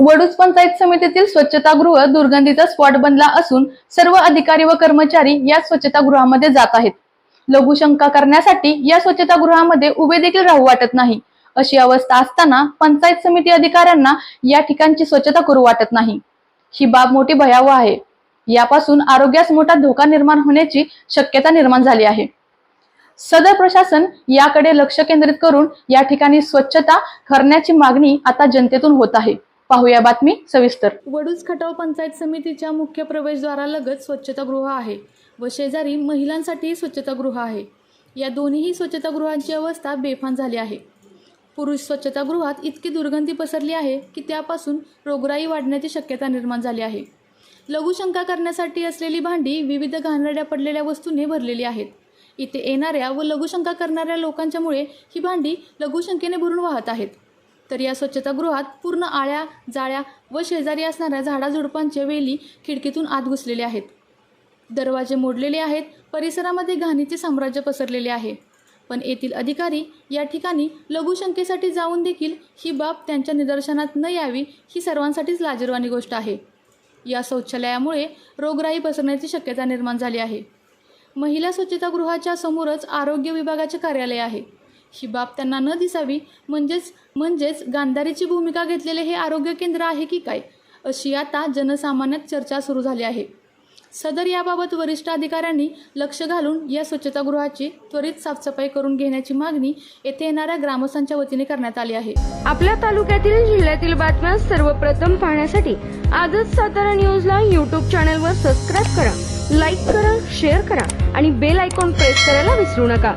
वडूज पंचायत समितीतील स्वच्छतागृह दुर्गंधीचा स्पॉट बनला असून सर्व अधिकारी व कर्मचारी या स्वच्छतागृहामध्ये जात आहेत. लघुशंका करण्यासाठी या स्वच्छतागृहामध्ये उभे देखील राहू वाटत नाही. अशी अवस्था असताना पंचायत समिती अधिकाऱ्यांना या ठिकाणची स्वच्छता करू वाटत नाही. ही बाब मोठी भयावह आहे. यापासून आरोग्यास मोठा धोका निर्माण होण्याची शक्यता निर्माण झाली आहे. सदर प्रशासन याकडे लक्ष केंद्रित करून या ठिकाणी स्वच्छता करण्याची मागणी आता जनतेतून होत आहे. पाहूया बातमी सविस्तर. वडूज खटाव पंचायत समितीच्या मुख्य प्रवेशद्वारालगत स्वच्छतागृह आहे व शेजारी महिलांसाठी स्वच्छतागृह आहे. या दोन्हीही स्वच्छतागृहांची अवस्था बेफान झाली आहे. पुरुष स्वच्छतागृहात इतकी दुर्गंधी पसरली आहे की त्यापासून रोगराई वाढण्याची शक्यता निर्माण झाली आहे. लघुशंका करण्यासाठी असलेली भांडी विविध घाणेरड्या पडलेल्या वस्तूंनी भरलेली आहेत. इथे येणाऱ्या व लघुशंका करणाऱ्या लोकांच्यामुळे ही भांडी लघुशंकेने भरून वाहत आहेत. तर या स्वच्छतागृहात पूर्ण आळ्या जाळ्या व शेजारी असणाऱ्या झाडाझुडपांचे वेली खिडकीतून आत घुसलेले आहेत. दरवाजे मोडलेले आहेत परिसरामध्ये घाणीचे साम्राज्य पसरलेले आहे. पण येथील अधिकारी या ठिकाणी लघुशंकेसाठी जाऊन देखील ही बाब त्यांच्या निदर्शनात न यावी ही सर्वांसाठीच लाजीरवाणी गोष्ट आहे. या शौचालयामुळे रोगराई पसरण्याची शक्यता निर्माण झाली आहे. महिला स्वच्छतागृहाच्या समोरच आरोग्य विभागाचे कार्यालय आहे. ही बाब त्यांना न दिसावी म्हणजेच म्हणजेच गांधारीची भूमिका घेतलेले हे आरोग्य केंद्र आहे की काय अशी आता जनसामान्यात चर्चा सुरू झाली आहे. सदर याबाबत वरिष्ठ अधिकाऱ्यांनी लक्ष घालून या स्वच्छतागृहाची त्वरित साफसफाई करून घेण्याची मागणी येथे येणाऱ्या ग्रामस्थांच्या वतीने करण्यात आली आहे. आपल्या तालुक्यातील जिल्ह्यातील बातम्या सर्वप्रथम पाहण्यासाठी आजच सातारा न्यूजला यूट्यूब चॅनलवर सबस्क्राईब करा लाईक करा शेअर करा आणि बेल आयकॉन प्रेस करायला विसरू नका.